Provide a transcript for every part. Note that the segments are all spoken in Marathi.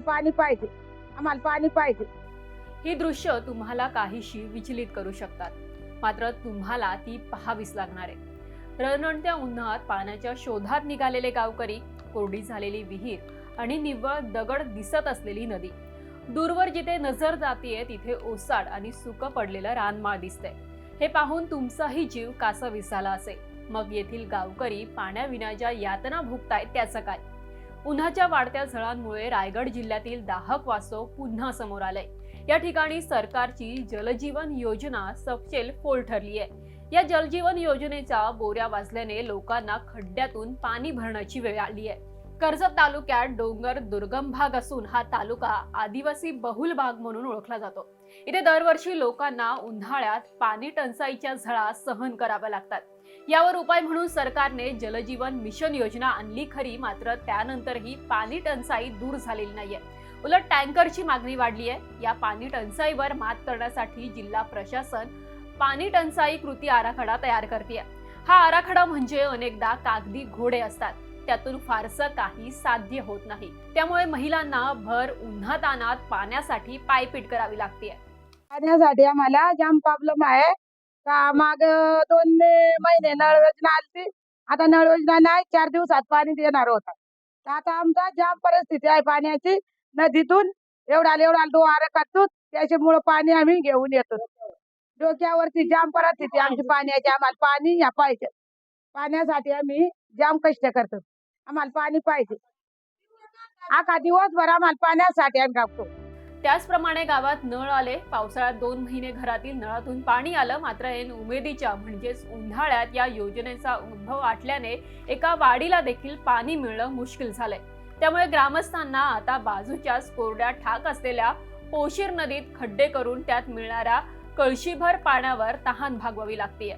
पाहिजे. आम्हाला पाणी पाहिजे. ही दृश्य तुम्हाला काहीशी विचलित करू शकतात. मात्र तुम्हाला ती पाहावीच लागणार आहे. रणणत्या उन्हात पाण्याच्या शोधात निघालेले गावकरी कोरडी झालेली विहीर आणि निव्वळ दगड दिसत असलेली नदी. दूरवर जिथे नजर जातीये तिथे ओसाड आणि सुक पडलेलं रानमाळ दिसतंय. हे पाहून तुमचाही जीव कासा विसाला असेल. मग येथील गावकरी पाण्याविना ज्या यातना भोगतायत त्याचं काय? उन्हाच्या वाढत्या झळांमुळे रायगड जिल्ह्यातील दाहक वास्तव पुन्हा समोर आलंय. या ठिकाणी सरकारची जलजीवन योजना सपशेल फोल ठरली आहे या जलजीवन योजनेचा बोऱ्या वाजल्याने लोकांना खड्ड्यातून पाणी भरण्याची वेळ आली आहे कर्जत तालुक्यात डोंगर दुर्गम भाग असून हा तालुका आदिवासी बहुल भाग म्हणून ओळखला जातो. इथे दरवर्षी लोकांना उन्हाळ्यात पाणी टंचाईच्या झळा सहन कराव्या लागतात. यावर उपाय म्हणून सरकारने जलजीवन मिशन योजना आणली खरी मात्र त्यानंतरही पाणी टंचाई दूर झालेली नाहीये. उलट टँकरची मागणी वाढली आहे या पाणी टंचाईवर मात करण्यासाठी जिल्हा प्रशासन पाणी टंचाई कृती आराखडा तयार करते हा आराखडा म्हणजे अनेकदा कागदी घोडे असतात. त्यातून फारसं काही साध्य होत नाही. त्यामुळे महिलांना भर उन्हातानात पाण्यासाठी पायपीट करावी लागते पाण्यासाठी आम्हाला जाम प्रॉब्लेम आहे. का माग दोन महिने नळ योजना आली आता नळ योजना नाही चार दिवसात पाणी देणार होता. आता आमचा जाम परिस्थिती आहे पाण्याची. नदीतून एवढा एवढा डोहार काढतो त्याच्यामुळं पाणी आम्ही घेऊन येतो. डोक्यावरती जाम परिस्थिती आमची पाण्याची आम्हाला पाणी या पाहिजे. पाण्यासाठी आम्ही जाम कष्ट करतो. आम्हाला पाणी पाहिजे. आका दिवसभर आम्हाला पाण्यासाठी आम्ही कापतो त्याचप्रमाणे गावात नळ आले पावसाळ्यात दोन महिने घरातील नळातून पाणी आलं मात्र ऐन उमेदीच्या म्हणजेच उन्हाळ्यात या योजनेचा उद्भव आटल्याने एका वाडीला देखील पाणी मिळणं मुश्किल झालंय. त्यामुळे ग्रामस्थांना आता बाजूच्याच कोरड्या ठाक असलेल्या पोशीर नदीत खड्डे करून त्यात मिळणाऱ्या कळशीभर पाण्यावर तहान भागवावी लागतेय.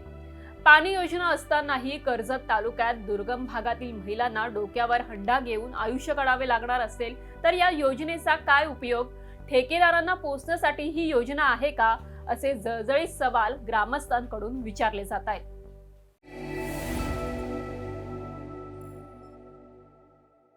पाणी योजना असतानाही कर्जत तालुक्यात दुर्गम भागातील महिलांना डोक्यावर हंडा घेऊन आयुष्य काढावे लागणार असेल तर या योजनेचा काय उपयोग? ठेकेदारांना पोचण्यासाठी ही योजना आहे का? असे जळजळीत सवाल ग्रामस्थांकडून विचारले जात आहेत.